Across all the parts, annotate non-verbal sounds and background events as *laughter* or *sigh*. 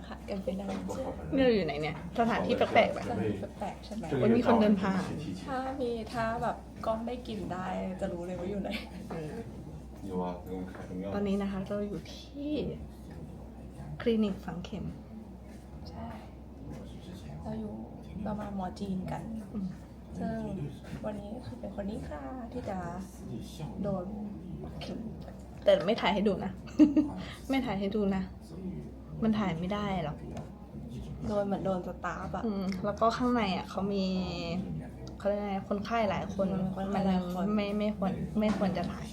สังหารกันไปได้นี่เอยู่ไหนเนี่ย สถานที่แปลกๆแบบสถานแปลกๆใช่ไหมวันมีคนเดินผ่าน ถ้ามีถ้าแบบกล้องได้กลิ่นได้จะรู้เลยว่าอยู่ไหน ตอนนี้นะคะ เราอยู่ที่คลินิกฝังเข็ม ใช่ เราอยู่ประมาณหมอจีนกันซึ่งวันนี้คือเป็นคนนี้ค่ะที่จะโดนเข็มแต่ไม่ถ่ายให้ดูนะ ไม่ถ่ายให้ดูนะ มันถ่ายไม่ได้หรอกโดนเหมือนโดนสตาร์ฟอะอืมแล้วก็ข้างในอะเขามีเขาเรียกอะไรคนไข้หลายคนอืมคนไข้มันหลายคนไม่ไม่ควรไม่ควรจะถ่าย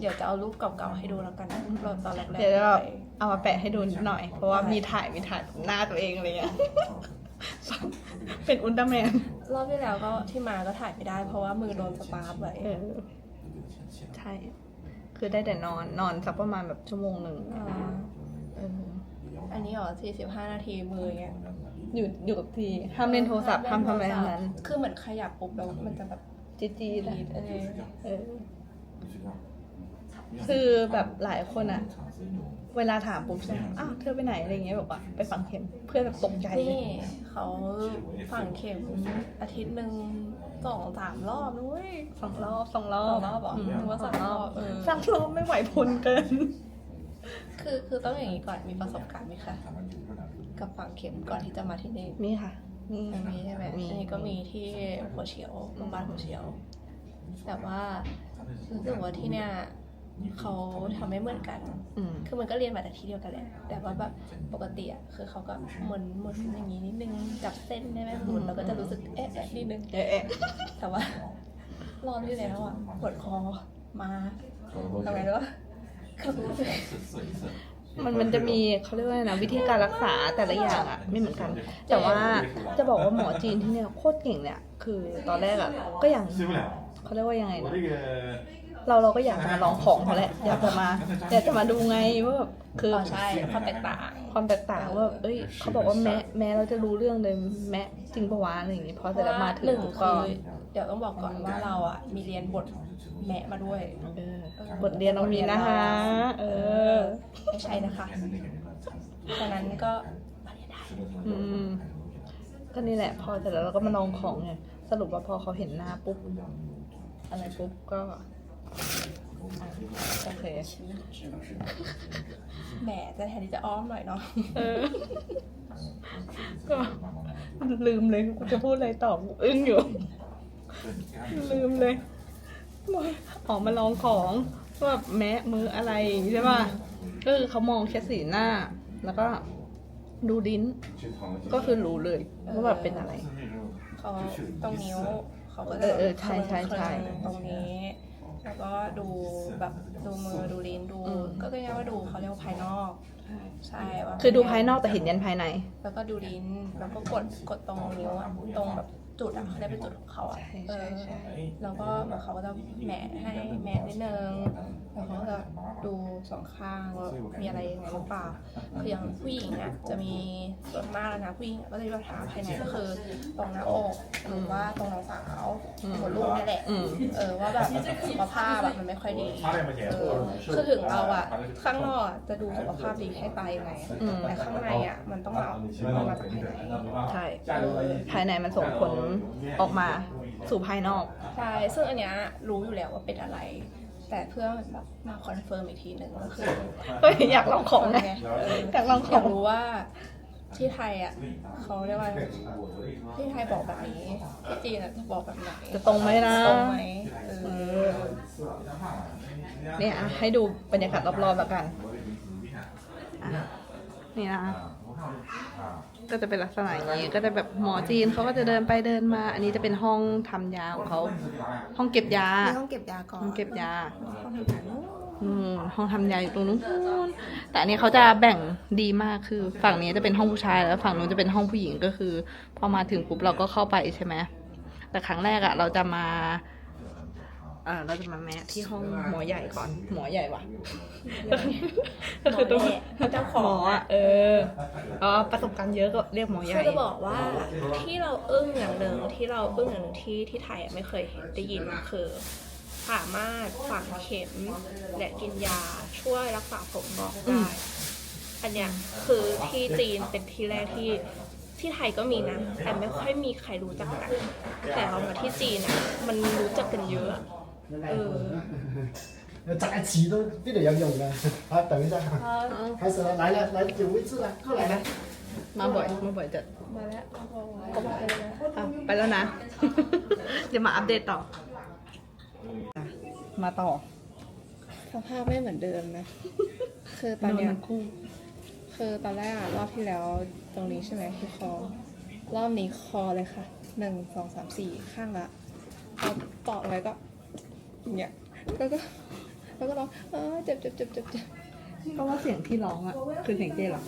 เดี๋ยวจะเอารูปเก่าๆให้ดูแล้วกันนะเราตอนแรกๆเดี๋ยวเราไปเอามาแปะให้ดูหน่อย เพราะว่าได้มีถ่ายมีถ่ายหน้าตัวเองอะไรเงี้ยเป็นอุลตร้าแมน รอบที่แล้วก็ที่มาก็ถ่ายไม่ได้ เพราะว่ามือโดนสตาร์ฟไว้เออใช่ คือได้แต่นอนนอนสักประมาณแบบชั่วโมงหนึ่ง อ่าเอออันนี้เหรอ45นาทีมืออย่างเงี้ยอยู่อยู่กับที่ห้ามเล่นโทรศัพท์ห้ามทำอะไรทั้งนั้น คือเหมือนขยับปุ๊บแล้วมันจะแบบจีจีนะดีดเออเออ คือแบบหลายคนอะเวลาถามปุ๊บใช่ไหมอ้าวเธอไปไหนอะไรเงี้ยบอกว่าไปฝังเข็มเพื่อนแบบตกใจเลยนี่เขาฝังเข็มอาทิตย์หนึ่งสองสามรอบนุ้ยสองรอบสองรอสบองรอบเหรอมนึกว่าสองรอบเออสองรอบไม่ไหวพลเกิน คือคือต้องอย่างนี้ก่อนมีประสบการณ์ไหมคะกับฝังเข็มก่อนที่จะมาที่นี่มีค่ะมีอันนี้ใช่ไหมมีอันนี้ก็มีที่หัวเฉียวโรงพยาบาลหัวเฉียว แต่ว่ารู้สึกว่าที่เนี่ยเขาทำไม่เหมือนกันอืมคือมันก็เรียนมาจากที่เดียวกันแหละ แต่ว่าแบบปกติอะคือเขาก็หมุนหมุนอย่างนี้นิดนึงจับเส้นได้ไหมหมุนเราก็จะรู้สึกเอ๊ะเอ๊ะนิดนึงเอ๊ะเอ๊ะแต่ว่ารอบที่แล้วอะปวดคอมาทำไงรู้ปะเขา มันมันจะมีเขาเรียกว่านะวิธีการรักษาแต่ละอย่างอะไม่เหมือนกัน แต่ว่าจะบอกว่าหมอจีนที่เนี่ยโคตรเก่งเนี่ยคือตอนแรกอะก็อย่างเขาเรียกว่ายังไงนะ เราเราก็อยากจะมาลองของเขาแหละอยากจะมาอยากจะมาดูไงว่าแบบคืออ๋อใช่ความแตกต่าง ความแตกต่างว่าเอ้ยเขาบอกว่าแม้แม้เราจะรู้เรื่องเลยแม้จริงปะวะอะไรอย่างงี้พอเสร็จแล้วมาถึงหนึ่งปุ๊บคืก็อเดี๋ยวต้องบอกก่อนว่าเราอะมีเรียนบทแมะมาด้วยเออบทเรียนเรามีนะคะเออไม่ใช่นะคะฉะนั้นก็มาเรียนได้อืมก็นี่แหละพอเสร็จแล้วเราก็มาลองของไงสรุปว่าพอเขาเห็นหน้าปุ๊บอะไรปุ๊บก็อะ โอเคแหมจะแทนที่จะอ้อมหน่อยเนาะเออ ก็ลืมเลยกูจะพูดอะไรต่อกูอึ้งอยู่ ลืมเลยออกมาลองของว่าแบบแม้มืออะไรใช่ป่ะก็คือเขามองแค่สีหน้า แล้วก็ดูลิ้น ก็คือรู้เลยว่าแบบเป็นอะไรเขาตรงนิ้วเขาก็เออเออใช่ใช่ใช่ตรงนี้ แล้วก็ดูแบบดูมือดูลิ้นดู อืม ก็เรียกว่าดูเขาเรียกว่าภายนอกใช่ว่าคือดูภายนอกแต่เห็นยันภายใน แล้วก็ดูลิ้นแล้วก็กดกดตรงนิ้วอะตรงแบบจุดอะเขาเรียกเป็นจุดของเขาอะใช่เอใช่อใช่ แล้วก็เหมือนเขาก็จะแหมะให้แหมะนิดนึง แล้วเขาก็จะดูสองข้างว่ามีอะไรยังไงหรือเปล่าคืออย่างผู้หญิงอะจะมีส่วนมากแล้วนะผู้หญิงอะก็จะมีปัญหาภายในก็คือตรงหน้าอกหรือว่าตรงน้องสาวอืมหัวลูกนี่แหละอืมเออว่าแบบสุขภาพแบบมันไม่ค่อยดีเออคือถึงเราอะข้างนอกอะจะดูสุขภาพดีให้ตายยังไงอะอืมแต่ข้างในอะมันต้องเอาเอามาจากภายในใช่ภายในมันส่งผลออกมาสู่ภายนอกใช่ซึ่งอันเนี้ยรู้อยู่แล้วว่าเป็นอะไร แต่เพื่อแบบมาคอนเฟิร์มอีกทีหนึ่งก็คือเฮ้ยอยากลองของไงเอออยากลองขออยางกรู้ว่าที่ไทยอะเขาเรียกว่าที่ไทยบอกแบบนี้ที่จีนอะจะบอกแบบไหนจะตรงไหมนะ ตรงไหมเอเอออ เนี่ยอะให้ดูบรรยากาศรอบๆแล้วกันอะนี่นะ ก็จะเป็นลักษณะอย่างนี้ ก็จะแบบหมอจีนเขาก็จะเดินไปเดินมา อันนี้จะเป็นห้องทำยาของเขา ห้องเก็บยา มีห้องเก็บยาก่อนห้องเก็บยา ห้องทำยานู้นอืมห้องทำยาอยู่ตรงนู้นแต่อันนี้เขาจะแบ่งดีมากคือฝั่งนี้จะเป็นห้องผู้ชายแล้วฝั่งนู้นจะเป็นห้องผู้หญิงก็คือ พอมาถึงปุ๊บเราก็เข้าไปใช่ไหมแต่ครั้งแรกอะเราจะมาเออเราจะมาแมะที่ห้องหมอใหญ่ก่อน หมอใหญ่ว่ะก็คือตัวหมอแหละเจ้าของหมออะเอออ๋อประสบการณ์เยอะก็เรียกหมอใหคืญ่อจะบอกว่าที่เราอึ้งอย่างหนึ่งที่เราอึ้งอย่างหนึ่งที่ที่ไทยอะไม่เคยเห็นได้ยินคือ สามารถฝังเข็มและกินยาช่วยรักษาผมงอกอืได้มอันเนี้ยคือที่จีนเป็นที่แรกที่ที่ไทยก็มีนะ แต่ไม่ค่อยมีใครรู้จักกัน แต่เรามาที่จีนอะ มันรู้จักกันเยอะ เออ 在一起都必须要用的。好，等一下，开始了，来了，来有位置了，过来了。 มาบ่อยมาบ่อยจัด มาแล้วก็บอกเลยนะ อ่ะไปแล้วนะ เดี๋ยวมาอัปเดตต่ออ่ะมาต่อ สภาพไม่เหมือนเดิมนะ คือตอนเนี้ย โดทั้งคู่ คือตอนแรกอะรอบที่แล้วตรงนี้ใช่ไหมที่คอ รอบนี้คอเลยค่ะหนึ่งสองสามสี่ข้างละพอต่ออะไรก็ อย่างเงี้ยแล้วก็แล้วก็ร้องเออเจ็บเจ็บเจ็บเจ็บเจ็บเพราะว่าเสียงที่ร้องอะคือเสียงเจเหรอ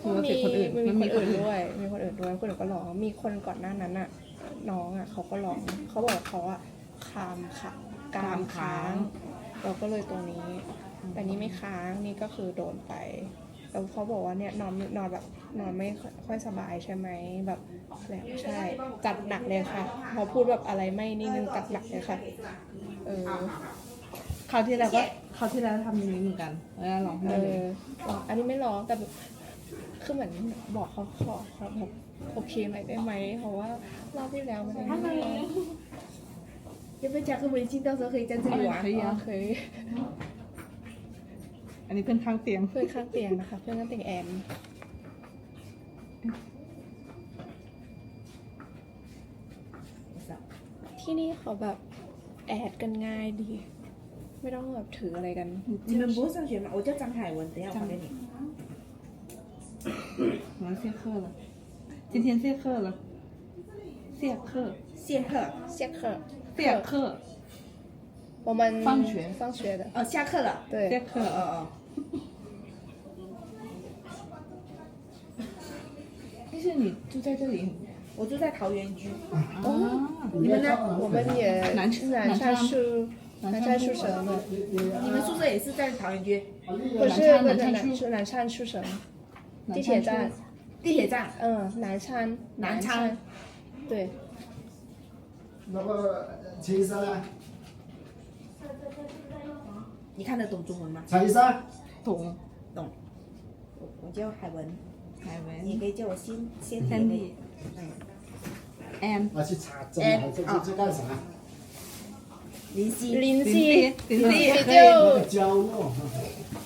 หรือว่ามีเสียงคนอื่นมีมันคนมีคนอื่นอื่นด้วย มีคนอื่นด้วยคนอื่นก็ร้องมีคนก่อนหน้านั้นอะน้องอะเขาก็ร้องเขาบอกว่าเขาอะคามค่ะกรามค้าง เราก็เลยตรงนี้ แต่นี่ไม่ค้างนี่ก็คือโดนไปแล้วเขาบอกว่าเนี่ยนอนนอนแบบนอนไม่ค่อยสบายใช่ไหมแบบแล้วใช่จัดหนักเลยค่ะพอพูดแบบอะไรไม่นี่นึงจัดหนักเลยค่ะ เออคราวที่แล้วก็คราวที่แล้วทำนี้เหมือนกันแล้วลองให้เอเลยอองอันนี้ไม่ลองแต่คือเหมือนบอกเขาขอขอแบบโอเคไหมได้ไหมเพราะว่ารอบที่แล้วมันยังไม่ร้องยังไม่จักคือวันที่เราเคยจันทร์หวานเคยอันนี้เพื่อนข้างเตียงเพื่อนข้างเตียงนะคะ เพื่อนข้างเตียงแอนที่นี่เขาแบบ แอดกันง่ายดี ไม่ต้องแบบถืออะไรกัน 你们不是上学吗？我叫张海文，等一下我发给你。我要谢课了，今天谢课了，谢课，谢课，下课谢课，我们放学放学的哦，下课了。对谢课，哦哦。但是你住在这里 我住在桃园居。哦？你们呢？我们也南南山宿南南山宿舍的，你们宿舍也是在桃园区？不是不是南山宿南是南山宿舍，地铁站，地铁站。嗯，南山南昌，对，那么陈医生呢？你看得懂中文吗？陈医生，懂懂。我我叫海文，海文你文可以叫我仙仙姐。Sandy 嗯， and 啊，去查针还是去去干啥？林夕。林林夕，夕林夕夕那个就胶诺，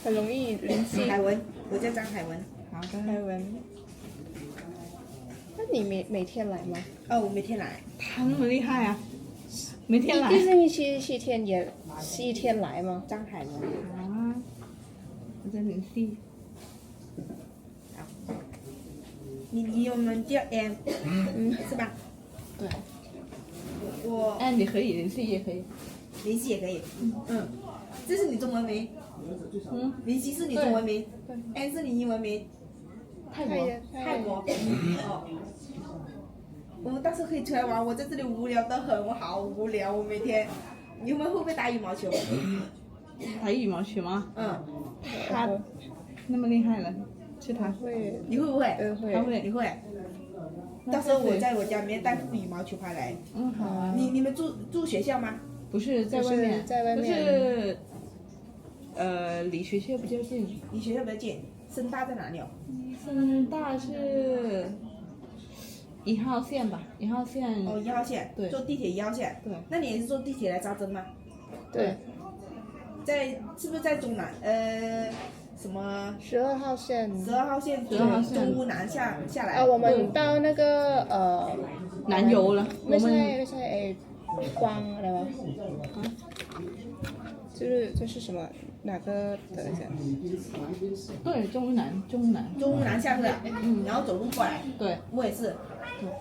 很容易林夕海文，我叫张海文。好海的，文。那你每每天来吗？哦，我每天来。他那么厉害啊，每天来一个星期七天也七天来吗？张海文。啊，我在联系， 你你我们叫 M，嗯，是吧？对我，and 也可以，联系也可以，林夕也可以。嗯，这是你中文名，嗯，林夕是你中文名对，N 是你英文名。泰国，泰国。哦。我们到时候可以出来玩，我在这里无聊的很，我好无聊，我每天。你们会不会打羽毛球？打羽毛球吗？嗯，他那么厉害了，是他，会，你会不会？呃会他会你会。到时候我在我家里面带副羽毛球拍来。嗯好啊，你你们住住学校吗？不是在外面，在外面就是呃离学校比较近，离学校比较近。深大在哪里哦？深大是一号线吧，一号线，哦，一号线。对坐地铁一号线。对那你也是坐地铁来扎针吗？对，在是不是在中南？呃，什么？十二号线。十二号线12号线中乌南下下来。啊，我们到那个呃，南游了，我ไม่ใช่ 们 ไม่ใช่ไอ้กวางอะไรวะ就是这是什么哪个的一下对中乌南，中乌南，中乌南下车，嗯，然后走路过来。对，我也是，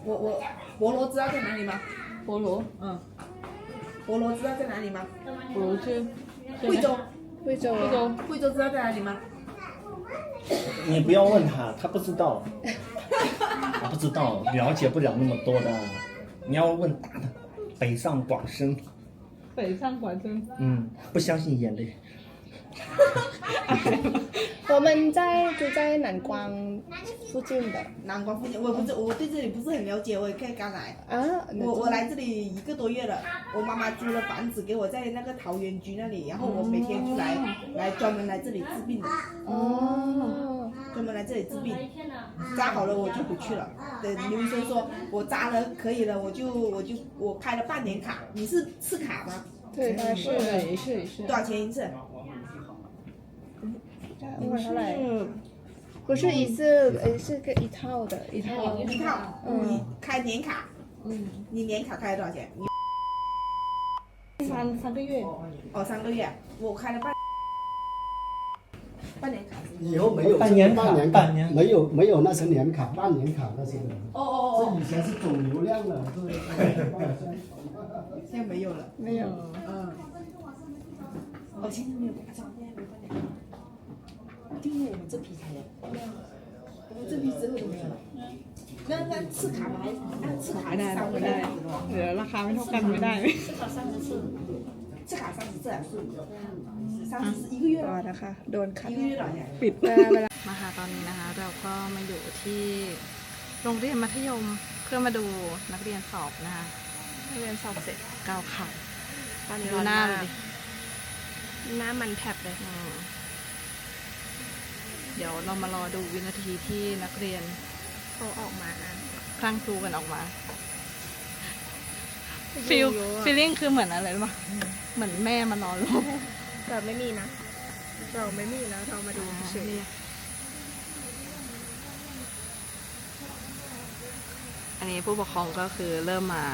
我我博罗知道在哪里吗？菠萝，嗯，博罗知道在哪里吗？菠萝是贵州，贵州贵州，贵州知道在哪里吗？ 你不要问他，他不知道，*laughs* 他不知道，了解不了那么多的。你要问大的，北上广深，北上广深，嗯，不相信眼泪。*laughs* *laughs* 我们在就在南光附近的南光附近，我不是我对这里不是很了解，我也刚刚来。啊，我我来这里一个多月了，我妈妈租了房子给我在那个桃源居那里，然后我每天就来来专门来这里治病的，哦，专门来这里治病，扎好了我就回去了。等刘医生说我扎了可以了，我就我就我开了半年卡。你是次卡吗？对，是也是也是多少钱一次？不是。不是一次呃是个一套的一套。一套。你开年卡。嗯。你年卡开了多少钱？三三个月。哦三个月。我开了半半年卡以后没有半年半年半年。没有没有那些年卡半年卡那些。的哦哦哦。以前是总流量的现在没有了。没有嗯。我今天没有照片没办因为我们这批才有。我们这批之后就没有了。那那次卡吗？按次卡 ไม่ได้หรอก 三 ไม่ 个 ได้ 月。 เดี๋ยวราคาไม่เท่ากันไม่ได้ 次卡三十次，三十次一个月 รอ 了， นะคะ โดนคัด 一个月多少钱？ ปิด เวลาเวลา มาค่ะตอนนี้นะคะ เราก็มาอยู่ที่โรงเรียนมัธยมเพื่อมาดูนักเรียนสอบนะคะ เรียนสอบเสร็จ ก้าวเข่า ตอนนี้ ดู ร้อน หน้าม าก เลยดิ หน้ามันแผลบเลย อืม เดี๋ยวเรามารอดูวินาทีที่นักเรียนเขาออกมาคลั่งครูกันออกมาฟิลฟีลลิ่งคือเหมือนอะไรรู้ปะเหมือนแม่มานอนรอแต่ไม่มีนะเราไม่มีนะเรามาดูเฉยอันนี้ผู้ปกครองก็คือเริ่มมา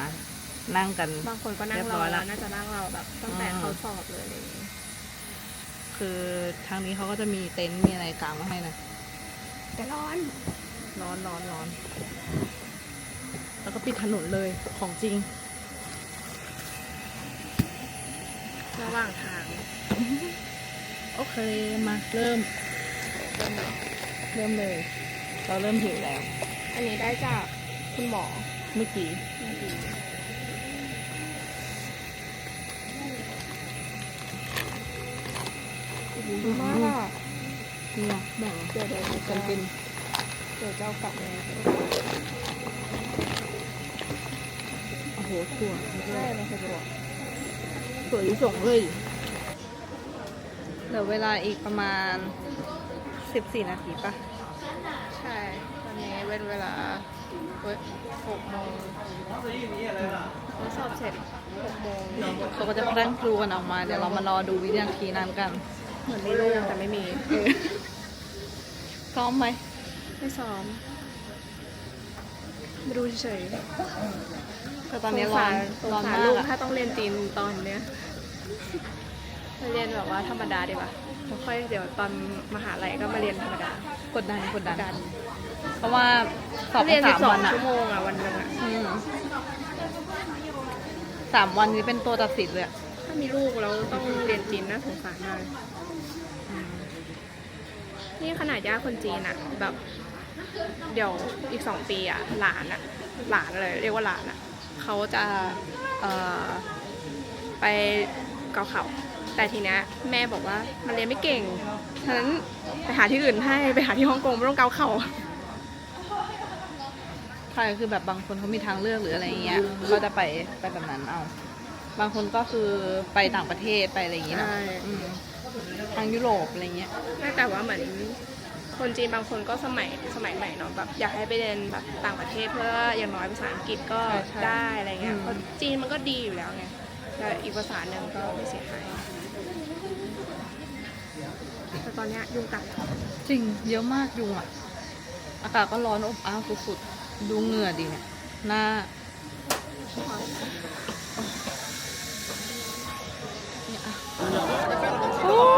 นั่งกัน บางคนก็นั่งเรียบรร้ออยละน่าจะนั่งรอแบบตั้งแต่อืมเขาสอบเลยอะไรอย่างงี้ คือทางนี้เขาก็จะมีเต็นท์มีอะไรกางมาให้นะแต่ร้อน ร้อนร้อนร้อน แล้วก็ปิดถนนเลยของจริง ระหว่างทาง โอเค มาเริ่ม เริ่มเลย เราเริ่มหิวแล้ว อันนี้ได้จากคุณหมอเมื่อกี้ดีมาก อะเนี่ยแบ่งเดี๋ยวเดี๋ยวกัจะนกินเดี๋ยวจะเอากลับมาโอ้โหถั่วใช่มันคือตัวถั่วลิสงเลยเหลือเวลาอีกประมาณ 14 นาทีปะใช่ตอนนี้เป็นเวลาเว้ยหกโมงเราสอบเสร็จหกโมงเขาก็จะพลั่งครูกันออกมา เดี๋ยวเรามารอดูวินาทีนั้นกัน เหมือนมีลูกแต่ไม่มีซ้อมไหมไม่ซ้อมมาดูเฉยแต่ตๆอนนี้สงร้อสานสงร้อนสารมาลูกกอะถ้าต้องเรียนจีนตอนเนี้ยไปเรียนแบบว่าธรรมดาดีกว่าแล้วค่อยเดี๋ยวตอนมหาลัยก็มาเรียนธรรมดากดดันกดดันดันเพราะว่าสอบเรียนสามสอวังนอะชั่วโมงอะวันหนึงอะอืมสามวันนี้เป็นตัวตัดสินเลยอะถ้ามีลูกแล้วต้องเรียนจีนน่าสงสารมาก นี่ขนาดย่าคนจีนอะแบบ เดี๋ยวอีกสองปีอะหลานอะหลานเลยเรียกว่าหลานอะเขาจะเอ่อไปเกาเขาแต่ทีเนี้ยแม่บอกว่ามันเรียนไม่เก่งฉะนั้นไปหาที่อื่นให้ไปหาที่ฮ่องกงไม่ต้องเกาเขาใช่คือแบบบางคนเขามีทางเลือกหรืออะไรเงี้ยก็จะไปไปแบบนั้นเอา บางคนก็คือไปต่างประเทศไปอะไรอย่างเงี้ยเนอะใช่อืม ทางยุโรปอะไรเงี้ยไม่แต่ว่าเหมือนคนจีนบางคนก็สมัยสมัยใหม่เนาะแบบอยากให้ไปเรียนแบบต่างประเทศเพื่ออย่างน้อยภาษาอังกฤษก็ใช่ใช่ได้อะไรเงี้ยอืมเพราะจีนมันก็ดีอยู่แล้วไงแต่อีกภาษาหนึ่งก็ไม่เสียหายแต่ตอนเนี้ยยุงกัดจริงเยอะมากยุงอะอากาศก็ร้อนอบอ้าวสุดๆดูเหงื่อดีเนี่ยหน้าเนี่ยอะ Oh!